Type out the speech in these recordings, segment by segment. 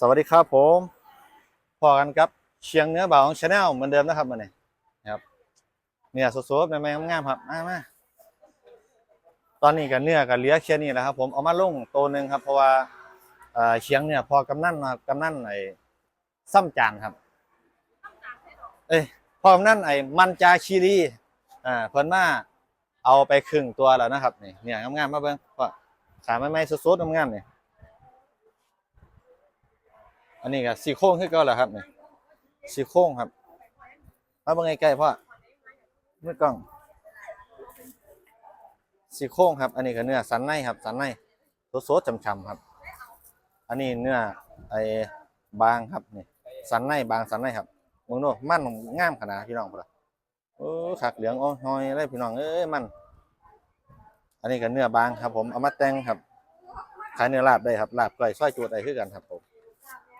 สวัสดีครับผมพอกันครับเชียงเนื้อบ่าวของชาแนลเหมือนเดิมนะครับมันนี่นะครับเนี่ยสดๆใหม่ๆงามๆครับมามาตอนนี้กับเนื้อกับเหลือแค่นี้แหละครับ ผมเอามาลงตัวหนึ่งครับ เพราะว่าเอ่อเชียงเนี่ยพอกำนันมากำนันไอ้ซ้ำจานครับ เอ้ยพอกำนันไอ้มันจาคีรีอ่าเพิ่นมาเอาไปครึ่งตัวแล้วนะครับนี่เนี่ยงามๆมาเบิ่งว่าขาใหม่สดๆงามๆนี่ย อันนี้ก็ซี่โครงคือเก่าแหละครับนี่ซี่โครงครับมาเบิ่งใกล้พ่อมือกล้องซี่โครงครับ อันนี้ก็เนื้อสันในครับ สันในสดๆฉ่ำๆครับ อันนี้เนื้อไอ้บางครับนี่สันในบางสันในครับมึงดูมันงามขนาดพี่น้องพุ่นล่ะโอ้ขักเหลืองโอ้หอยอะไรพี่น้องเอ้ยมัน อันนี้ก็เนื้อบางครับ ผมเอามาแต่งครับขายเนื้อลาบได้ครับลาบก้อยซอยจูดได้คือกันครับผม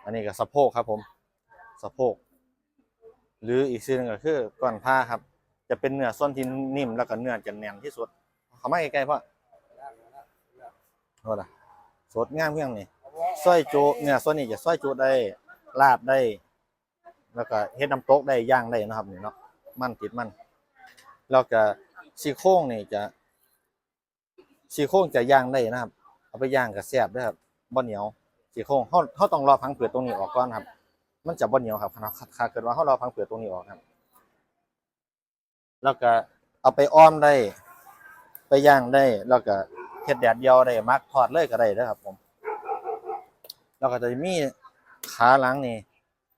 นนี้ก็สะโพกครับ ผมสะโพก หรืออีกสิ่งหนึงก็คือก้อนผ้าครับ จะเป็นเนื้อส่วนที่นิ่มแล้วก็เนื้อจะแน่นที่สุดเขามาใกล้ๆพ่อโน่นล่ะสดงามเพียงนี่ซอยจุเนื้อส่วนนี้จะซอยจุได้ลาบได้ แล้วก็เฮ็ดน้ำตกได้ย่างได้นะครับนี่เนาะมันติดมันแล้วก็ซี่โครงนี่จะซี่โครงจะย่างได้นะครับ เอาไปย่างกับแซ่บด้วยครับบ่เหนียว สีโครงเขาเขาต้องรอพังเผือตรงนี้ออกก่อนครับ มันจะบ่เหนียวครับถ้าเกิดว่าเขารอพังเผือตรงนี้ออกครับ แล้วก็เอาไปอ้อมได้ ไปย่างได้ แล้วก็เฮ็ดแดดเดียวได้มักทอดเลยก็ได้เด้อครับ ผม แล้วก็จะมีขาหลังนี่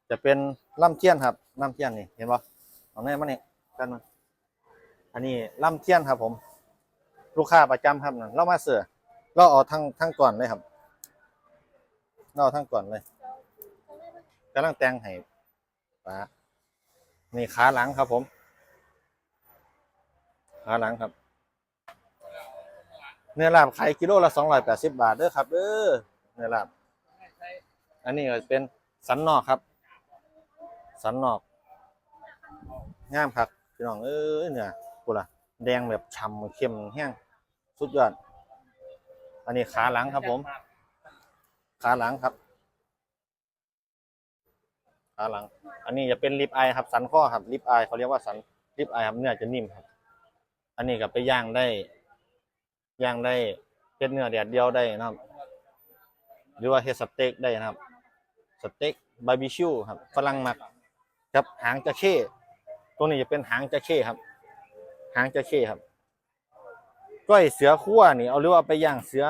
จะเป็นล่ำเทียนครับล่ำเทียนนี่เห็นบ่เอาแน่มานี่กันมาอันนี้ล่ำเทียนครับ ผม ลูกค้าประจำครับเรามาเสือเราเอาทั้งทั้งก่อนเลยครับ เราทั้งก่อนเลยกำลังแต่งให้ป้านี่ขาหลังครับผม ขาหลังครับ เนื้อลาบขายกิโลละสองร้อยแปดสิบบาทเด้อครับเด้อเนื้อลาบ อันนี้ก็เป็นสันนอกครับ สันนอกงามครับพี่น้องเอ้ยเนี่ยกูล่ะแดงแบบฉ่ำเข้มแห้งสุดยอด อันนี้ขาหลังครับผม ขาหลังครับ ขาหลัง อันนี้จะเป็นลิปไอครับ สันข้อครับลิปไอเขาเรียกว่าสันลิปไอครับเนื้อจะนิ่มครับ อันนี้ก็ไปย่างได้ ย่างได้เป็นเนื้อแดดเดียวได้นะครับ หรือว่าเฮดสเต็กได้นะครับ สเต็กบาร์บีคิวครับฝรั่งหมักกับหางจะเข้ตัวนี้จะเป็นหางจะเข้ครับ หางจะเข้ครับก้อยเสือคั่วนี่เอาหรือว่าเอาไปย่างเสือ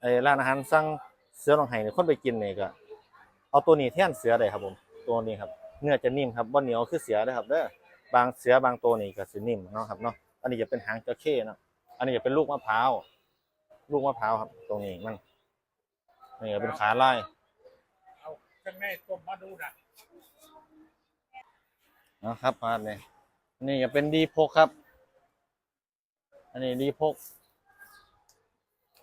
ไอ้ร้านอาหารสั่ง เสือลองไห้นี่คนไปกินนี่ก็เอาตัวนี้แทนเสือได้ครับผม ตัวนี้ครับ เนื้อจะนิ่มครับบ่เหนียวคือเสือนะครับเด้อบางเสือบางตัวนี่ก็สินิ่มเนาะครับเนาะอันนี้จะเป็นหางจระเข้เนาะอันนี้จะเป็นลูกมะพร้าวลูกมะพร้าวครับ ตรงนี้มันนี่ก็เป็นขาลายเอาข้างในต้มมาดูนะนะครับมาเลยนี่จะเป็นดีพกครับ อันนี้ดีพก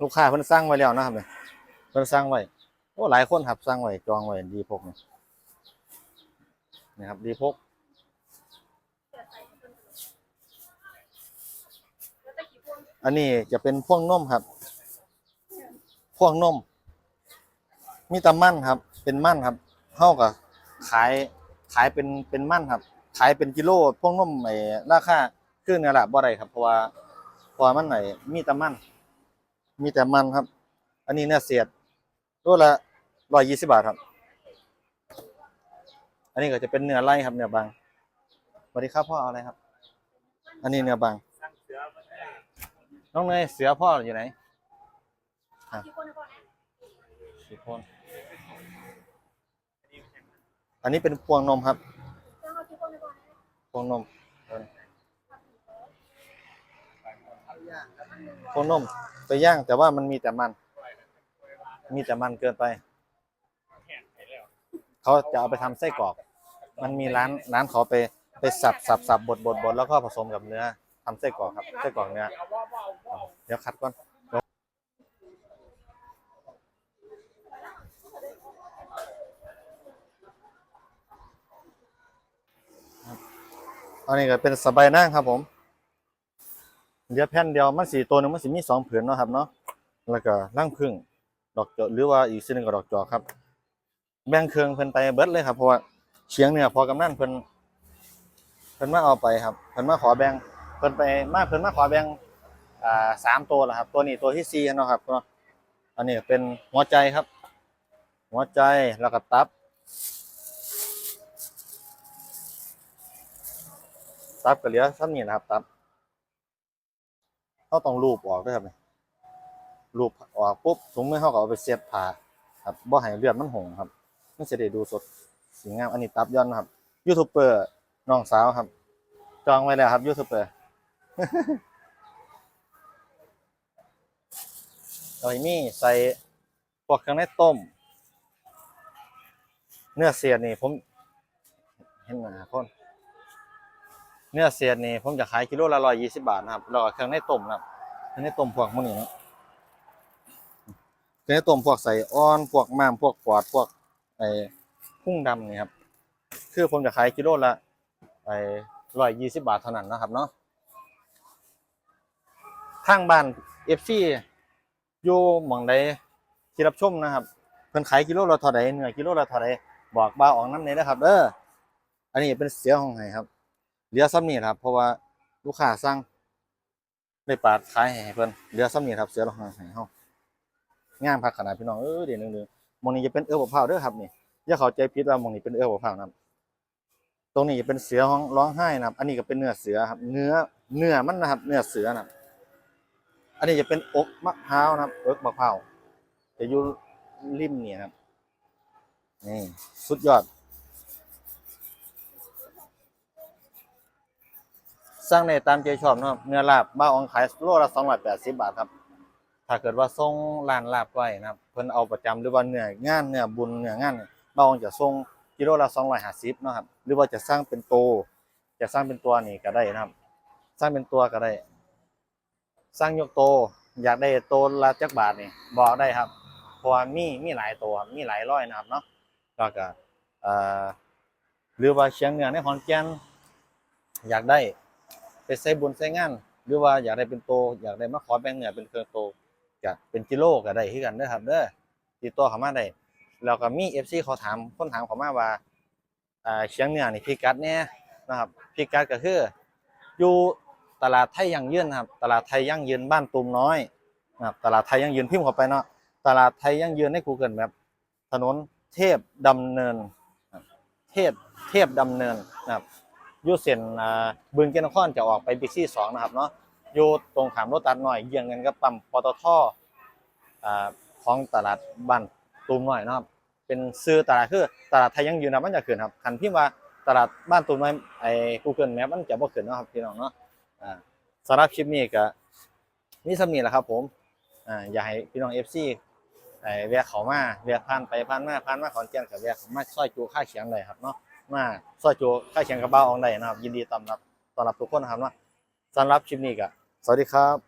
ลูกค้าเพิ่นสร้างไว้แล้วนะครับเนี่ยเพิ่นสร้างไว้โอ้หลายคนครับสร้างไว้จองไว้ดีพกนี่นะครับ ดีพกอันนี้จะเป็นพ่วงนมครับ พ่วงนม มีตะมั่นครับ เป็นมั่นครับเท่ากับขายขายเป็นเป็นมั่นครับ ขายเป็นกิโลพ่วกนมไอ้ราคาคือเนื้อละบ่ได้ครับ เพราะว่าเพราะมันไหนมีต่มันมีแต่มันครับ อันนี้เนื้อเสียด ตัวละร้อยยี่สิบาทครับ อันนี้ก็จะเป็นเนื้อไล่ครับเนื้อบางสวัสดีครับพ่อเอาอะไรครับ อันนี้เนื้อบาง น้องเนยเสือพ่ออยู่ไหนสิบคนอันนี้เป็นพวงนมครับพวงนมพวงนมไปย่างแต่ว่ามันมีแต่มัน มีแต่มันเกินไปแห้งไปแล้วเขาจะเอาไปทำไส้กรอก มันมีร้านร้านเขาไปไปสับสับสับบดบดบดแล้วก็ผสมกับเนื้อทำไส้กรอกครับไส้กรอกเนื้อเอาว่าว่าเอาว่าเดี๋ยวคัดก่อนอันนี้ก็เป็นสบายนั่งครับผมเหลือแผ่นเดียวมันสีตัวหนึงมันสีมีสองผืนเนาะครับเนาะแล้วก็ร่างพึ่ง ดอกจอกหรือว่าอีกสิ่งหนึงก็ดอกจอกครับ แบ่งเครื่องเพิ่นไปเบิดเลยครับเพราะว่าเชียงเหนือพอกำนันเพิ่นเพิ่นมาเอาไปครับเพิ่นมาขอแบ่งเพิ่นไปมาเพิ่นมาขอแบ่งอ่าสามตัวแล้วครับ ตัวนี้ตัวที่สี่เนาะครับเนาะอันนี้เป็นหัวใจครับ หัวใจแล้วก็ตับ ตับก็เหลือซ้ำนี่นะครับตับเขาต้องรูปออกด้วยครับนี่ รูปออกปุ๊บถุงมือเขาก็เอาไปเสียบผ้าครับบ่ให้เลือดมันหงครับมันจะได้ดูสดสีงามอันนี้ตับย้อนครับยูทูบเบอร์น้องสาวครับ จองไว้แล้วครับยูทูบเบอร์เรามีใส่พวกเครื่องในต้ม เนื้อเสียดนี่ผมเห็นหนาคนเนื้อเสียดนี่ผมจะขายกิโลละร้อยยี่สิบาทนะครับแล้วก็เครื่องในต้มนะครับเครื่องในต้มพวกมันนี่นะ เครื่องในต้มพวกใส่อ้อน พวกม้าม พวกปอด พวกไอ้พุ่งดำนี่ครับ คือผมจะขายกิโลละไอ้ร้อยยี่สิบาทเท่านั้นนะครับเนาะทางบ้านเอฟซีอยู่หม่องใดที่รับชมนะครับ เพิ่นขายกิโลละเท่าใดเนื้อกิโลละเท่าใดบอกบ่าวออกน้ำนี้นะครับเด้ออันนี้เป็นเสียของไห้ครับเหลือซ้ำนี่ครับ เพราะว่าลูกค้าสั่งได้ปาดขายให้เพิ่นเหลือซ้ำนี่ครับ เสือลองให้เฮา งามพักขนาดพี่น้องเออเดี๋ยวนึงๆหมองนี้จะเป็นเอื้อบ่พร้าวเด้อครับนี่อย่าเข้าใจผิดว่ามองนี้เป็นเอื้อบ่พร้าวนะตรงนี้จะเป็นเสือร้องร้องไห้นะครับ อันนี้ก็เป็นเนื้อเสือครับ เนื้อเนื้อมันนะครับ เนื้อเสือนะครับอันนี้จะเป็นอกมะพร้าวนะครับอกมะพร้าวจะอยู่ริมนี่นะครับนี่สุดยอดสร้างในตามใจชอบเนาะเนื้อลาบบ้าอองขายโลละสองร้อยแปดสิบบาทครับ ถ้าเกิดว่าส่งร้านลาบไว้นะครับเพิ่นเอาประจำหรือว่าเหนื้องานเนื้อบุญเหนื้องานน้องจะส่งกิโลละสองร้อยห้าสิบเนาะครับหรือว่าจะสร้างเป็นโต จะสร้างเป็นตัวนี่ก็ได้นะครับ สร้างเป็นตัวก็ได้ สร้างยกโต อยากได้โตละจักบาทนี่บอกได้ครับเพราะว่ามีมีหลายตัวมีหลายร้อยนะครับเนาะแล้วก็เอ่อหรือว่าเชียงเหนือในขอนแก่นอยากได้ไปใส่บุญใส่งาน หรือว่าอยากได้เป็นโต อยากได้มาขอแบ่งเหนือเป็นเครื่องโต ก็เป็นกิโลก็ได้คือกันเด้อครับเด้อติดต่อเขามาได้แล้วก็มี FC เขาถามคนถามเขามาว่าอ่าเชียงเหนือนี่พิกัดเนี่ยนะครับพิกัดก็คืออยู่ตลาดไทยยั่งยืนนะครับตลาดไทยยั่งยืนบ้านตุมน้อยนะครับตลาดไทยยั่งยืนพิมพ์เข้าไปเนาะตลาดไทยยั่งยืนใน Google Map ถนนเทพดำเนินเทพเทพดำเนินนะครับยูเส้นบึงเกนครจะออกไปบิ๊กซี่สองนะครับเนาะ อยู่ตรงขามรถตัดหน่อยเยี่ยงกันกับปั๊มปตทอ่าของตลาดบ้านตูมหน้อยนะครับ เป็นซื้อตลาดคือตลาดไทยยังยืนนะมันจะขึ้นครับคันพิมว่าตลาดบ้านตูมน้อยไอ้ Google Map มันจะบ่ขึ้นนะครับพี่น้องเนาะอ่าสำหรับคลิปนี้ก็มีสำนีแหละครับ ผมอ่าอยากให้พี่น้อง FC ไอ้แวะเขามาแวะผ่านไปผ่านมาผ่านมาขอนแก่นกับแวะเขามาซอยจูค่าเขียงเลยครับเนาะมาซอยจูค่าเขียงกระเบ้าอองได้นะครับ ยินดีต้อนรับต้อนรับทุกคนนะครับเนาะสำหรับคลิปนี้ก็ สวัสดีครับ